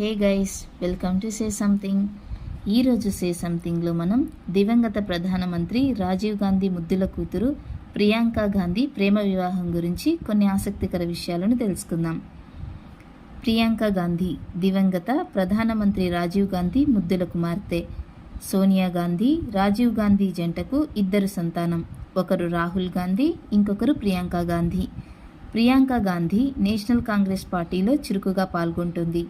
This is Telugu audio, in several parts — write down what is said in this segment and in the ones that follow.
Hey guys welcome to say something. ఈరోజు సే సంథింగ్లో మనం దివంగత ప్రధానమంత్రి రాజీవ్ గాంధీ ముద్దుల కూతురు ప్రియాంక గాంధీ ప్రేమ వివాహం గురించి కొన్ని ఆసక్తికర విషయాలను తెలుసుకుందాం. ప్రియాంక గాంధీ దివంగత ప్రధానమంత్రి రాజీవ్ గాంధీ ముద్దుల కుమార్తె. సోనియా గాంధీ రాజీవ్ గాంధీ జంటకు ఇద్దరు సంతానం. ఒకరు రాహుల్ గాంధీ ఇంకొకరు ప్రియాంక గాంధీ. ప్రియాంక గాంధీ నేషనల్ కాంగ్రెస్ పార్టీలో చురుకుగా పాల్గొంటుంది.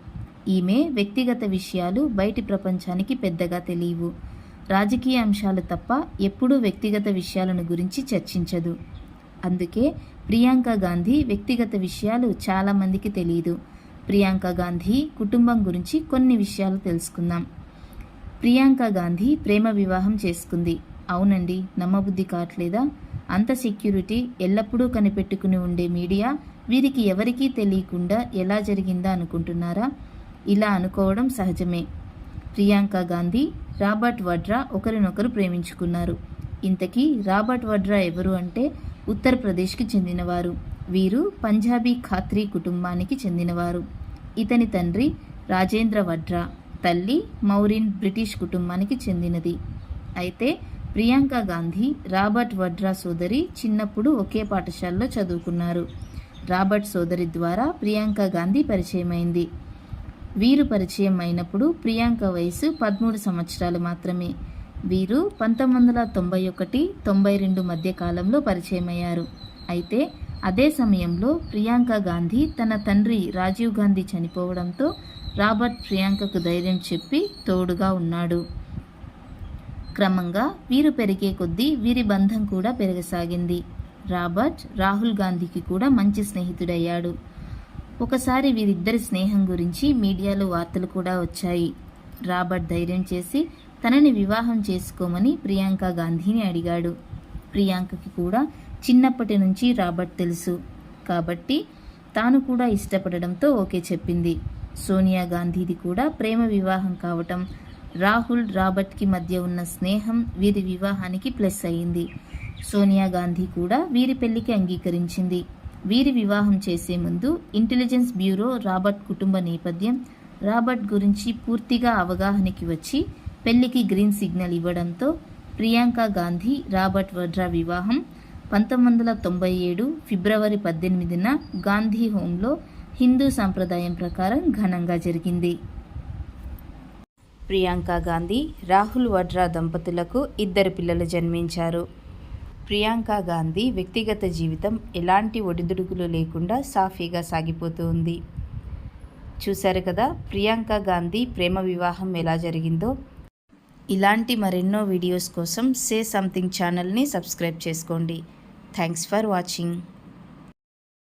ఈమె వ్యక్తిగత విషయాలు బయటి ప్రపంచానికి పెద్దగా తెలియవు. రాజకీయ అంశాలు తప్ప ఎప్పుడూ వ్యక్తిగత విషయాలను గురించి చర్చించదు. అందుకే ప్రియాంక గాంధీ వ్యక్తిగత విషయాలు చాలామందికి తెలియదు ప్రియాంక గాంధీ కుటుంబం గురించి కొన్ని విషయాలు తెలుసుకుందాం. ప్రియాంక గాంధీ ప్రేమ వివాహం చేసుకుంది. అవునండి నమ్మబుద్ధి కావట్లేదా? అంత సెక్యూరిటీ ఎల్లప్పుడూ కనిపెట్టుకుని ఉండే మీడియా వీరికి ఎవరికీ తెలియకుండా ఎలా జరిగిందా అనుకుంటున్నారా? ఇలా అనుకోవడం సహజమే. ప్రియాంక గాంధీ రాబర్ట్ వడ్రా ఒకరినొకరు ప్రేమించుకున్నారు. ఇంతకీ రాబర్ట్ వడ్రా ఎవరు అంటే ఉత్తరప్రదేశ్కి చెందినవారు. వీరు పంజాబీ ఖాత్రీ కుటుంబానికి చెందినవారు. ఇతని తండ్రి రాజేంద్ర వడ్రా తల్లి మౌరిన్ బ్రిటిష్ కుటుంబానికి చెందినది. అయితే ప్రియాంక గాంధీ రాబర్ట్ వడ్రా సోదరి చిన్నప్పుడు ఒకే పాఠశాలలో చదువుకున్నారు. రాబర్ట్ సోదరి ద్వారా ప్రియాంక గాంధీ పరిచయమైంది. వీరు పరిచయం అయినప్పుడు ప్రియాంక వయసు పదమూడు సంవత్సరాలు మాత్రమే. వీరు పంతొమ్మిది వందల తొంభై ఒకటి తొంభై రెండు మధ్య కాలంలో పరిచయమయ్యారు. అయితే అదే సమయంలో ప్రియాంక గాంధీ తన తండ్రి రాజీవ్ గాంధీ చనిపోవడంతో రాబర్ట్ ప్రియాంకకు ధైర్యం చెప్పి తోడుగా ఉన్నాడు. క్రమంగా వీరు పెరిగే కొద్దీ వీరి బంధం కూడా పెరగసాగింది. రాబర్ట్ రాహుల్ గాంధీకి కూడా మంచి స్నేహితుడయ్యాడు. ఒకసారి వీరిద్దరి స్నేహం గురించి మీడియాలో వార్తలు కూడా వచ్చాయి. రాబర్ట్ ధైర్యం చేసి తనని వివాహం చేసుకోమని ప్రియాంక గాంధీని అడిగాడు. ప్రియాంకకి కూడా చిన్నప్పటి నుంచి రాబర్ట్ తెలుసు. కాబట్టి తాను కూడా ఇష్టపడడంతో ఓకే చెప్పింది. సోనియా గాంధీది కూడా ప్రేమ వివాహం కావటం రాహుల్ రాబర్ట్కి మధ్య ఉన్న స్నేహం వీరి వివాహానికి ప్లస్ అయింది. సోనియా గాంధీ కూడా వీరి పెళ్ళికి అంగీకరించింది. వీరి వివాహం చేసే ముందు ఇంటెలిజెన్స్ బ్యూరో రాబర్ట్ కుటుంబ నేపథ్యం. రాబర్ట్ గురించి పూర్తిగా అవగాహనకి వచ్చి పెళ్ళికి గ్రీన్ సిగ్నల్ ఇవ్వడంతో ప్రియాంక గాంధీ రాబర్ట్ వడ్రా వివాహం పంతొమ్మిది వందల తొంభై ఏడు ఫిబ్రవరి పద్దెనిమిదిన గాంధీ హోంలో హిందూ సాంప్రదాయం ప్రకారం ఘనంగా జరిగింది. ప్రియాంక గాంధీ రాహుల్ వడ్రా దంపతులకు ఇద్దరు పిల్లలు జన్మించారు. ప్రియాంక గాంధీ వ్యక్తిగత జీవితం ఎలాంటి ఒడిదుడుకులు లేకుండా సాఫీగా సాగిపోతూ ఉంది. చూశారు కదా ప్రియాంక గాంధీ ప్రేమ వివాహం ఎలా జరిగిందో? ఇలాంటి మరెన్నో వీడియోస్ కోసం సే సంథింగ్ ఛానల్ని సబ్స్క్రైబ్ చేసుకోండి. Thanks for watching.